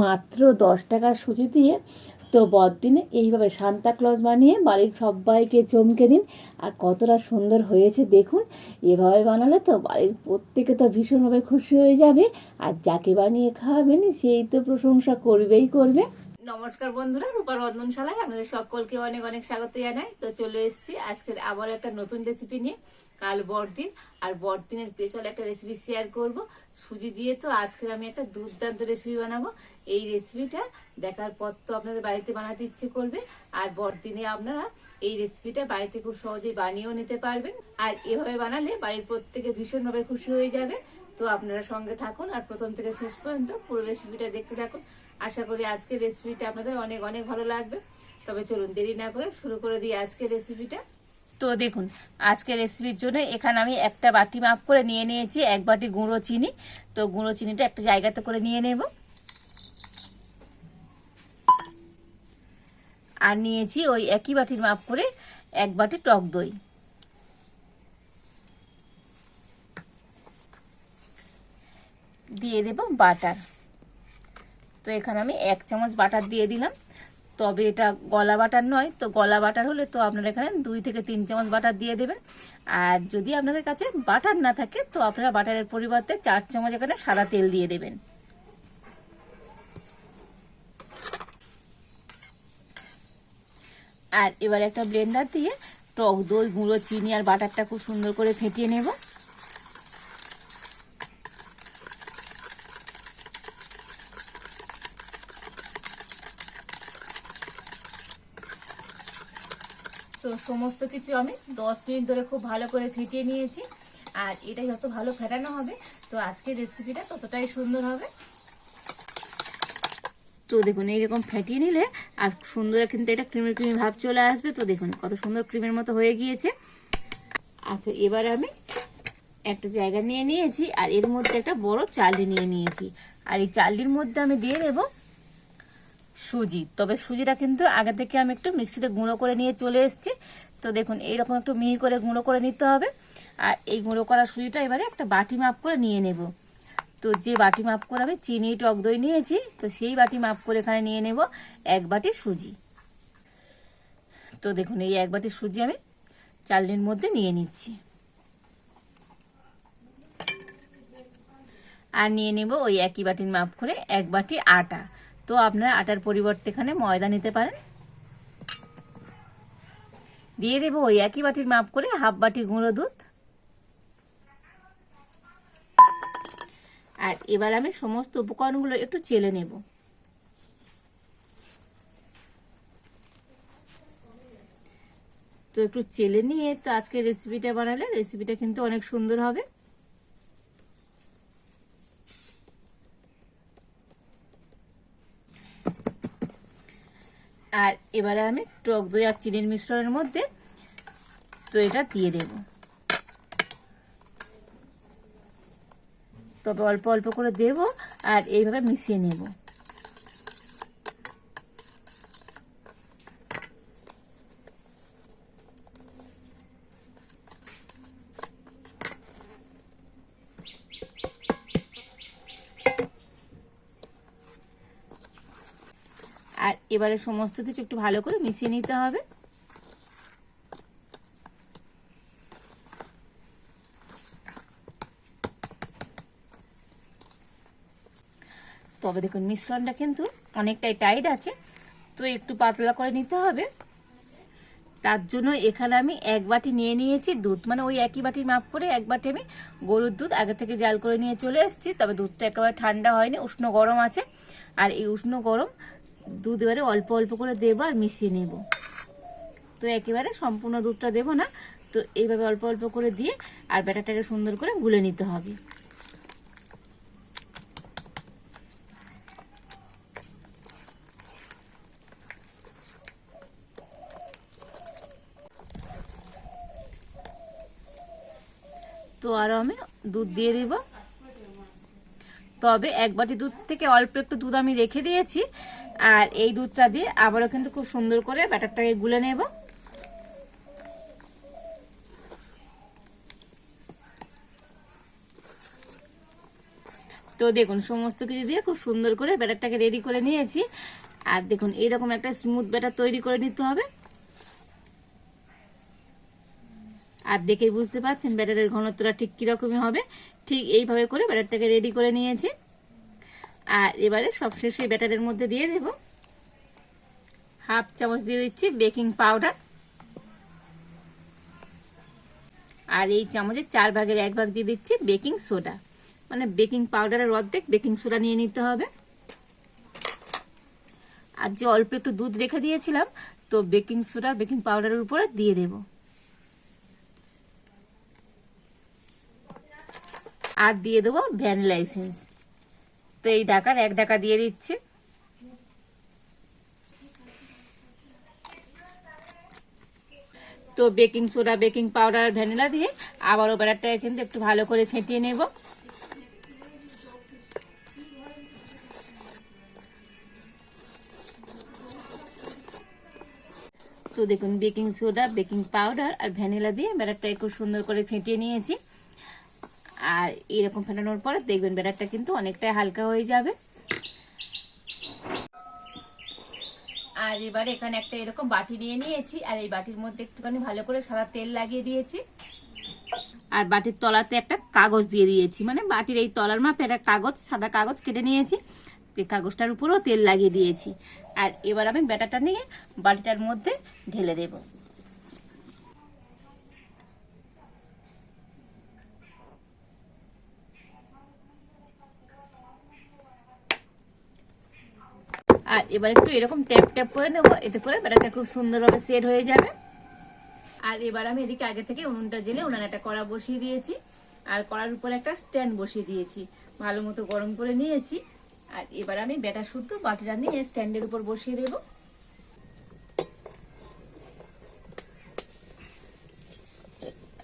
মাত্র দশ টাকার সুজি দিয়ে তো বড়দিনে এইভাবে সান্তা ক্লজ বানিয়ে বাড়ির সবাইকে চমকে দিন। আর কতটা সুন্দর হয়েছে দেখুন। এভাবে বানালে তো বাড়ির প্রত্যেকে তো ভীষণভাবে খুশি হয়ে যাবে। আর যাকে বানিয়ে খাওয়াবেন সেই তো প্রশংসা করবেই করবে। নমস্কার বন্ধুরা, রূপার রন্ধনশালায় আপনাদের সকলকে অনেক অনেক স্বাগত জানাই। তো চলে এসেছি আজকের আবার একটা নতুন রেসিপি নিয়ে। কাল বড়দিন আর বড়দিনের স্পেশাল একটা রেসিপি শেয়ার করব। সুজি দিয়ে তো আজকে আমি একটা দুর্দান্ত রেসিপি বানাবো। এই রেসিপিটা দেখার পর তো আপনাদের বাড়িতে বানাতে ইচ্ছে করবে। আর বড়দিনে আপনারা এই রেসিপিটা বাড়িতে খুব সহজেই বানিয়েও নিতে পারবেন। আর এভাবে বানালে বাড়ির প্রত্যেকে ভীষণভাবে খুশি হয়ে যাবে। তো আপনারা সঙ্গে থাকুন আর প্রথম থেকে শেষ পর্যন্ত পুরো রেসিপিটা দেখতে থাকুন। আশা করি আজকের রেসিপিটা আপনাদের অনেক অনেক ভালো লাগবে। তবে চলুন দেরি না করে শুরু করে দিই আজকের রেসিপিটা তো দেখুন, আজকের রেসিপির জন্য এখানে আমি একটা বাটি মাপ করে নিয়ে নিয়েছি, এক বাটি গুঁড়ো চিনি। তো গুঁড়ো চিনিটা একটা জায়গাতে করে নিয়ে নেব। আর নিয়েছি ওই একই বাটির মাপ করে এক বাটি টক দই। দিয়ে দেব বাটার। তো এখানে আমি এক চামচ বাটার দিয়ে দিলাম। তবে এটা গলা বাটার নয়, তো গলা বাটার হলে তো আপনারা এখানে দুই থেকে তিন চামচ বাটার দিয়ে দেবেন। আর যদি আপনাদের কাছে বাটার না থাকে, তো আপনারা বাটারের পরিবর্তে চার চামচ এখানে সাদা তেল দিয়ে দেবেন। আর এবার একটা ব্লেন্ডার দিয়ে টক দই, গুঁড়ো, চিনি আর বাটারটা খুব সুন্দর করে ফেটিয়ে নেব। সমস্ত কিছু আমি দশ মিনিট ধরে খুব ভালো করে ফেটিয়ে নিয়েছি। আর এটা যত ভালো ফেটানো হবে, তো আজকের রেসিপিটা ততটাই সুন্দর হবে। তো দেখুন, এইরকম ফেটিয়ে নিলে আর সুন্দর কিন্তু এটা ক্রিমের ক্রিমের ভাব চলে আসবে। তো দেখুন, কত সুন্দর ক্রিমের মতো হয়ে গিয়েছে। আচ্ছা এবারে আমি একটা জায়গা নিয়ে নিয়েছি, আর এর মধ্যে একটা বড় চালনি নিয়ে নিয়েছি। আর এই চালনির মধ্যে আমি দিয়ে দেবো সুজি। তবে সুজিটা কিন্তু আগে থেকে আমি একটু মিক্সিতে গুঁড়ো করে নিয়ে চলে এসেছি। তো দেখুন, এইরকম একটু মিহি করে গুঁড়ো করে নিতে হবে। আর এই গুঁড়ো করা সুজিটা এবারে একটা বাটি মাপ করে নিয়ে নেব। তো যে বাটি মাপ করে আমি চিনি, টক দই নিয়েছি, তো সেই বাটি মাপ করে এখানে নিয়ে নেব এক বাটি সুজি। তো দেখুন, এই এক বাটি সুজি আমি চালনির মধ্যে নিয়ে নিচ্ছি। আর নিয়ে নেব ওই একই বাটির মাপ করে এক বাটি আটা। তো আপনারা আটার পরিবর্তে এখানে ময়দা নিতে পারেন। দিয়ে দেবো ওই একই বাটির মাপ করে হাফ বাটি গুঁড়ো দুধ। আর এবার আমি সমস্ত উপকরণগুলো একটু চেলে নেব। তো একটু চেলে নিয়ে তো আজকে রেসিপিটা বানালে রেসিপিটা কিন্তু অনেক সুন্দর হবে। আর এবারে আমি টক দই আর চিনির মিশ্রণের মধ্যে তো এটা দিয়ে দেব। তবে অল্প অল্প করে দেব আর এইভাবে মিশিয়ে নেব আর এবারে সমস্ত কিছু একটু ভালো করে মিশিয়ে নিতে হবে। তবে দেখুন, মিশ্রণটা কিন্তু অনেকটাই টাইট আছে, তো একটু পাতলা করে নিতে হবে। তার জন্য এখানে আমি এক বাটি নিয়ে নিয়েছি দুধ মানে ওই একই বাটির মাপ করে এক বাটি আমি গরুর দুধ আগে থেকে জাল করে নিয়ে চলে এসেছি, তবে দুধটা একেবারে ঠান্ডা হয়নি, উষ্ণ গরম আছে। আর এই উষ্ণ গরম দুধ এবারে অল্প অল্প করে দেবো আর মিশিয়ে নেব। তো একেবারে সম্পূর্ণ দুধটা দেবো না, তো এইভাবে অল্প অল্প করে দিয়ে আর ব্যাটারটাকে সুন্দর করে গুলে নিতে হবে। তো আরও আমি দুধ দিয়ে দিব। তবে এক বাটি দুধ থেকে অল্প একটু দুধ আমি রেখে দিয়েছি। আর এই দুধটা দিয়ে আবারও কিন্তু খুব সুন্দর করে ব্যাটারটাকে গুলে নেব। তো দেখুন, সমস্ত কিছু দিয়ে খুব সুন্দর করে ব্যাটারটাকে রেডি করে নিয়েছি। আর দেখুন এরকম একটা স্মুথ ব্যাটার তৈরি করে নিতে হবে। আর দেখেই বুঝতে পারছেন ব্যাটারের ঘনত্বটা ঠিক কীরকমই হবে। ঠিক এইভাবে করে ব্যাটারটাকে রেডি করে নিয়েছি। আর এবারে সবশেষে ব্যাটারের মধ্যে দিয়ে দেব হাফ চামচ দিয়ে দিচ্ছি বেকিং পাউডার। আর এই চামচের চার ভাগের এক ভাগ দিয়ে দিচ্ছি বেকিং সোডা। মানে বেকিং পাউডারের অর্ধেক বেকিং সোডা নিয়ে নিতে হবে। আর যে অল্প একটু দুধ রেখে দিয়েছিলাম, তো বেকিং সোডা, বেকিং পাউডারের উপরে দিয়ে দেব। আর দিয়ে দেবো ভ্যান লাইসেন্স তো এই ঢাকার এক ঢাকা দিয়ে দিচ্ছি। তো baking soda, baking powder, vanilla দিয়ে আবারও ব্যাটারটা কিন্তু একটু ভালো করে ফেটিয়ে নেব। তো দেখুন, বেকিং সোডা, বেকিং পাউডার আর ভ্যানিলা দিয়ে ব্যাটারটা খুব সুন্দর করে ফেটিয়ে নিয়েছি। আর এরকম ফেটানোর পর দেখবেন ব্যাটারটা কিন্তু অনেকটাই হালকা হয়ে যাবে। আর এবার এখানে একটা এরকম বাটি নিয়ে নিয়েছি, আর এই বাটির মধ্যে একটুখানি ভালো করে সাদা তেল লাগিয়ে দিয়েছি। আর বাটির তলাতে একটা কাগজ দিয়ে দিয়েছি মানে বাটির এই তলার মাপে একটা কাগজ, সাদা কাগজ কেটে নিয়েছি। কাগজটার উপরেও তেল লাগিয়ে দিয়েছি। আর এবার আমি ব্যাটারটা নিয়ে বাটিটার মধ্যে ঢেলে দেবো। আর এবার একটু এরকম ট্যাপ ট্যাপ করে নেব, এতে করে ব্যাটারটা খুব সুন্দরভাবে সেট হয়ে যাবে। আর এবার আমি এদিকে আগে থেকে উনুনটা জেলে উনানে একটা কড়া বসিয়ে দিয়েছি। আর কড়ার উপর একটা স্ট্যান্ড বসিয়ে দিয়েছি। ভালো মতো গরম করে নিয়েছি। আর এবার আমি ব্যাটার শুদ্ধ বাটিটা নিয়ে স্ট্যান্ডের উপর বসিয়ে দেব।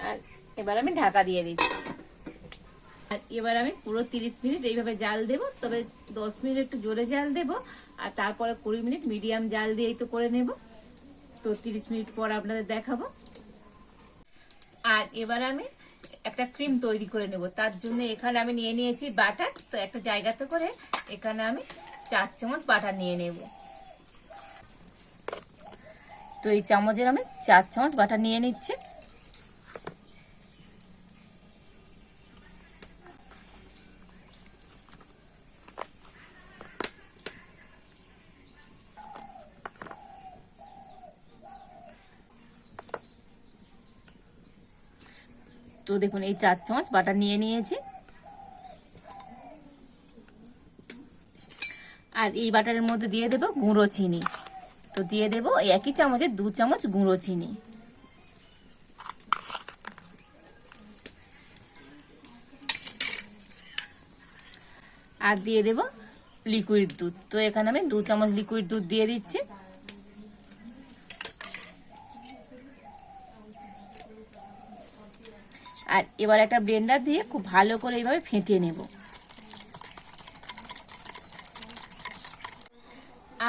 আর এবার আমি ঢাকা দিয়ে দিচ্ছি। আর এবার আমি পুরো তিরিশ মিনিট এইভাবে জাল দেব, তবে দশ মিনিট একটু জোরে জাল দেব। আর তারপরে কুড়ি মিনিট মিডিয়াম জাল দিয়েই তো করে নেব। তো তিরিশ মিনিট পর আপনাদের দেখাবো। আর এবার আমি একটা ক্রিম তৈরি করে নেব। তার জন্য এখানে আমি নিয়ে নিয়েছি বাটার। তো একটা জায়গাতে করে এখানে আমি চার চামচ বাটার নিয়ে নেব। তো এই চামচের আমি চার চামচ বাটার নিয়ে নিচ্ছি। তো দেখুন এই চার চামচ বাটার নিয়ে নিয়েছি। আর এই বাটারের মধ্যে দিয়ে দেবো গুঁড়ো চিনি। তো দিয়ে দেবো একই চামচে দু চামচ গুঁড়ো চিনি। আর দিয়ে দেবো লিকুইড দুধ। তো এখানে আমি দু চামচ লিকুইড দুধ দিয়ে দিচ্ছি। আর এবার একটা ব্লেন্ডার দিয়ে খুব ভালো করে এইভাবে ফেটিয়ে নেব।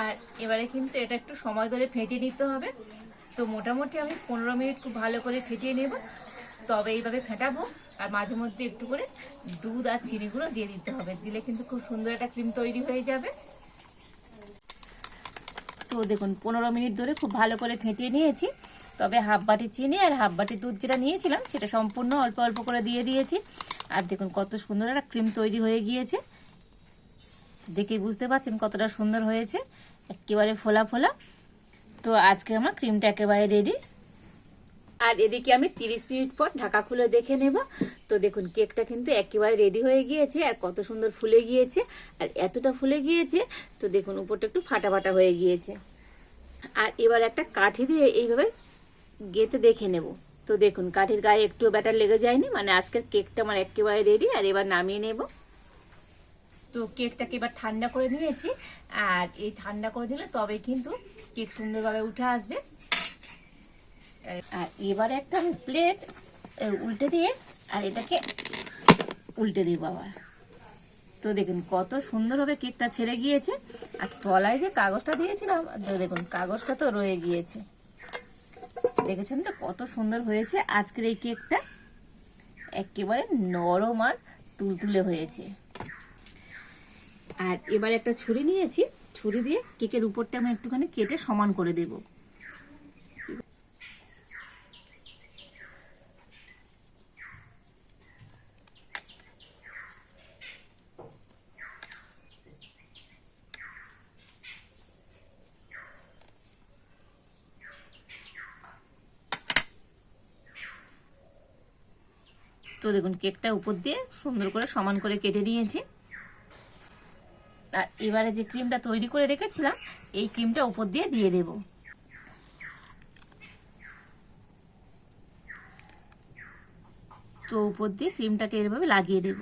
আর এবারে কিন্তু এটা একটু সময় ধরে ফেটিয়ে নিতে হবে। তো মোটামুটি আমি পনেরো মিনিট খুব ভালো করে ফেটিয়ে নেব। তবে এইভাবে ফেটাবো আর মাঝে মধ্যে একটু করে দুধ আর চিনিগুলো দিয়ে দিতে হবে। দিলে কিন্তু খুব সুন্দর একটা ক্রিম তৈরি হয়ে যাবে। তো দেখুন, পনেরো মিনিট ধরে খুব ভালো করে ফেটিয়ে নিয়েছি। তবে হাফ বাটি চিনি আর হাফ বাটি দুধ যেটা নিয়েছিলাম, সেটা সম্পূর্ণ অল্প অল্প করে দিয়ে দিয়েছি। আর দেখুন কত সুন্দর একটা ক্রিম তৈরি হয়ে গিয়েছে। দেখেই বুঝতে পারছেন কতটা সুন্দর হয়েছে। একেবারে ফোলা ফোলা। তো আজকে আমার ক্রিমটা একেবারে রেডি আর এদিকে আমি তিরিশ মিনিট পর ঢাকা খুলে দেখে নেব। তো দেখুন কেকটা কিন্তু একেবারে রেডি হয়ে গিয়েছে আর কত সুন্দর ফুলে গিয়েছে। আর এতটা ফুলে গিয়েছে, তো দেখুন উপরটা একটু ফাটা ফাটা হয়ে গিয়েছে। আর এবার একটা কাঠি দিয়ে এইভাবে গেতে দেখে নেব। তো দেখুন, কাঠের গায়ে একটু ব্যাটার লেগে যায়নি মানে আজকের কেকটা আমার একেবারে রেডি, আর এবার নামিয়ে নেব। তো কেকটাকে এবার ঠান্ডা করে নিয়েছি, আর এই ঠান্ডা করে দিলে তবে কিন্তু কেক সুন্দরভাবে উঠে আসবে। আর এবার একটা আমি প্লেট উল্টে দিয়ে, আর এটাকে উল্টে দিব আবার। তো দেখুন, কত সুন্দরভাবে কেকটা ছেড়ে গিয়েছে, আর তলায় যে কাগজটা দিয়েছিলাম, তো দেখুন, কাগজটা তো রয়ে গিয়েছে। দেখেছেন তো? কত সুন্দর হয়েছে। আজকের এই কেকটা একেবারে নরম আর তুলতুলে হয়েছে। আর এবার একটা ছুরি নিয়েছি। ছুরি দিয়ে কেকের উপরটা আমি একটুখানি কেটে সমান করে দেব। তো দেখুন, কেকটা উপর দিয়ে সুন্দর করে সমান করে কেটে নিয়েছি। আর এবারে যে ক্রিমটা তৈরি করে রেখেছিলাম, এই ক্রিমটা উপর দিয়ে দিয়ে দেব। তো উপর দিয়ে ক্রিমটাকে এভাবে লাগিয়ে দেব।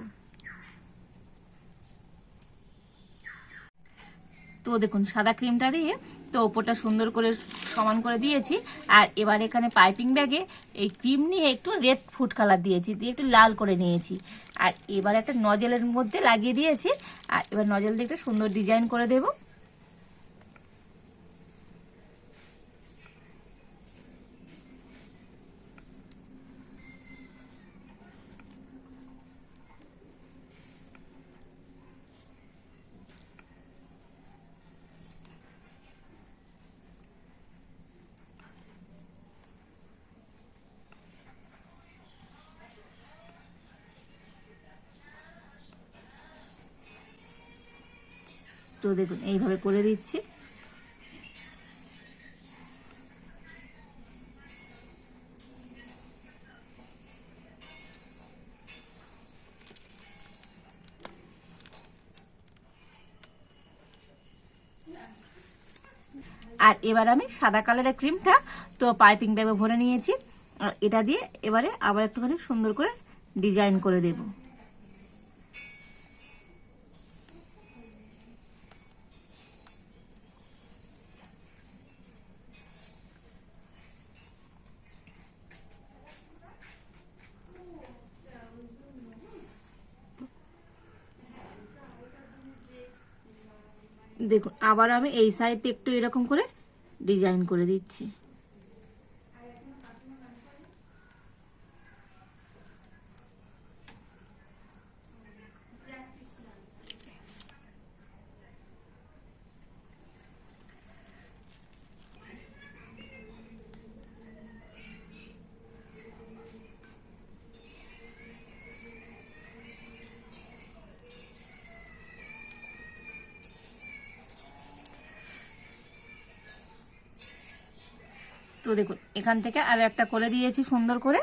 তো দেখুন, সাদা ক্রিমটা দিয়ে তো ওপরটা সুন্দর করে সমান করে দিয়েছি। আর এবার এখানে পাইপিং ব্যাগে এই ক্রিম নিয়ে একটু রেড ফুড কালার দিয়েছি, দিয়ে একটু লাল করে নিয়েছি। আর এবার একটা নজেলের মধ্যে লাগিয়ে দিয়েছি। আর এবার নজেল দিয়ে একটা সুন্দর ডিজাইন করে দেব। তো দেখুন, এইভাবে করে দিচ্ছি। আর এবার আমি সাদা কালারের ক্রিমটা তো পাইপিং ব্যাগে ভরে নিয়েছি। এটা দিয়ে এবারে আবার একটুখানি সুন্দর করে ডিজাইন করে দেবো। দেখুন আবার আমি এই সাইডে একটু এরকম করে ডিজাইন করে দিচ্ছি। তো দেখুন, এখান থেকে আর একটা করে দিয়েছি সুন্দর করে।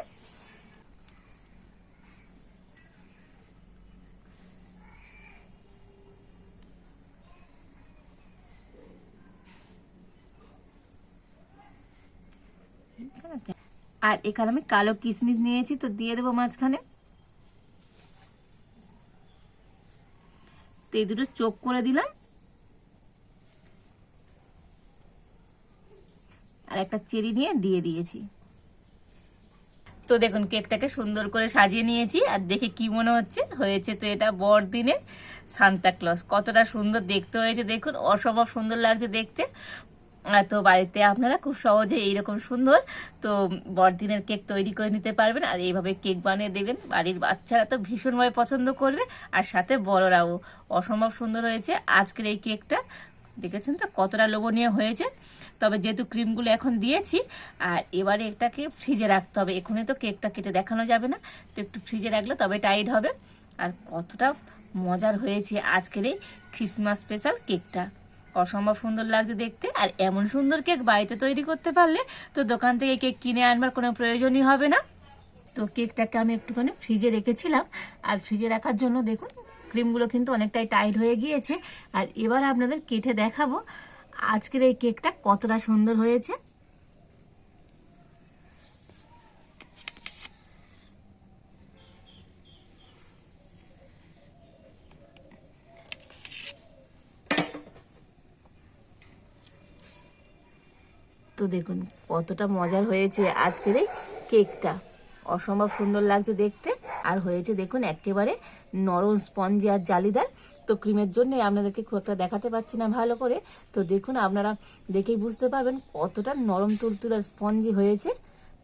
আর এখানে আমি কালো কিশমিশ নিয়েছি, তো দিয়ে দেবো মাঝখানে। তো এই দুটো চোখ করে দিলাম। আর একটা চেরি নিয়ে দিয়ে দিয়েছি। তো দেখুন, কেকটাকে সুন্দর করে সাজিয়ে নিয়েছি, আর দেখে কি মনে হচ্ছে? হয়েছে তো এটা বড়দিনের সান্তা ক্লস কতটা সুন্দর দেখতে হয়েছে, দেখুন, অসম্ভব সুন্দর লাগছে দেখতে। তো বাড়িতে আপনারা খুব সহজে এইরকম সুন্দর তো বড়দিনের কেক তৈরি করে নিতে পারবেন, আর এইভাবে কেক বানিয়ে দেবেন। বাড়ির বাচ্চারা তো ভীষণভাবে পছন্দ করবে, আর সাথে বড়রাও অসম্ভব সুন্দর হয়েছে। আজকের এই কেকটা, দেখেছেন তো কতটা লোভনীয় হয়েছে? তবে যেহেতু ক্রিমগুলো এখন দিয়েছি, আর এবারে এটাকে ফ্রিজে রাখতে হবে। এখনই তো কেকটা কেটে দেখানো যাবে না, তো একটু ফ্রিজে রাখলে তবে টাইট হবে। আর কতটা মজার হয়েছে আজকের এই ক্রিসমাস স্পেশাল কেকটা। অসম্ভব সুন্দর লাগছে দেখতে, আর এমন সুন্দর কেক বাড়িতে তৈরি করতে পারলে তো দোকান থেকে কেক কিনে আনবার কোনো প্রয়োজনই হবে না। তো কেকটাকে আমি একটুখানি ফ্রিজে রেখেছিলাম, আর ফ্রিজে রাখার জন্য দেখুন, ক্রিমগুলো কিন্তু অনেকটাই টাইট হয়ে গিয়েছে। আর এবার আপনাদের কেটে দেখাবো আজকের এই কেকটা কতটা সুন্দর হয়েছে। তো দেখুন, কতটা মজার হয়েছে আজকের এই কেকটা। অসম্ভব সুন্দর লাগছে দেখতে। আর হয়েছে দেখুন একেবারে নরম স্পঞ্জি আর জালিদার। তো ক্রিমের জন্য আপনাদেরকে খুব একটা দেখাতে পাচ্ছি না ভালো করে। তো দেখুন আপনারা দেখেই বুঝতে পারবেন কতটা নরম তুলতুল আর স্পঞ্জি হয়েছে।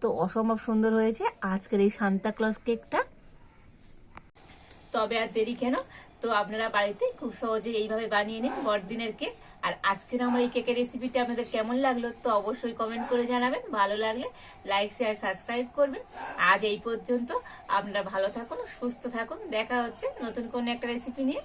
তো অসম্ভব সুন্দর হয়েছে আজকের এই সান্তা ক্লজ কেকটা তবে আর দেরি কেন? তো আপনারা বাড়িতে খুব সহজে এইভাবে বানিয়ে নিন বড়দিনের কেক আর আজকের আমার এই কেকের রেসিপিটা আপনাদের কেমন লাগল তো অবশ্যই কমেন্ট করে জানাবেন। ভালো লাগলে লাইক শেয়ার সাবস্ক্রাইব করবেন। আজ এই পর্যন্ত। আপনারা ভালো থাকুন, সুস্থ থাকুন। দেখা হচ্ছে নতুন কোনো একটা রেসিপি নিয়ে।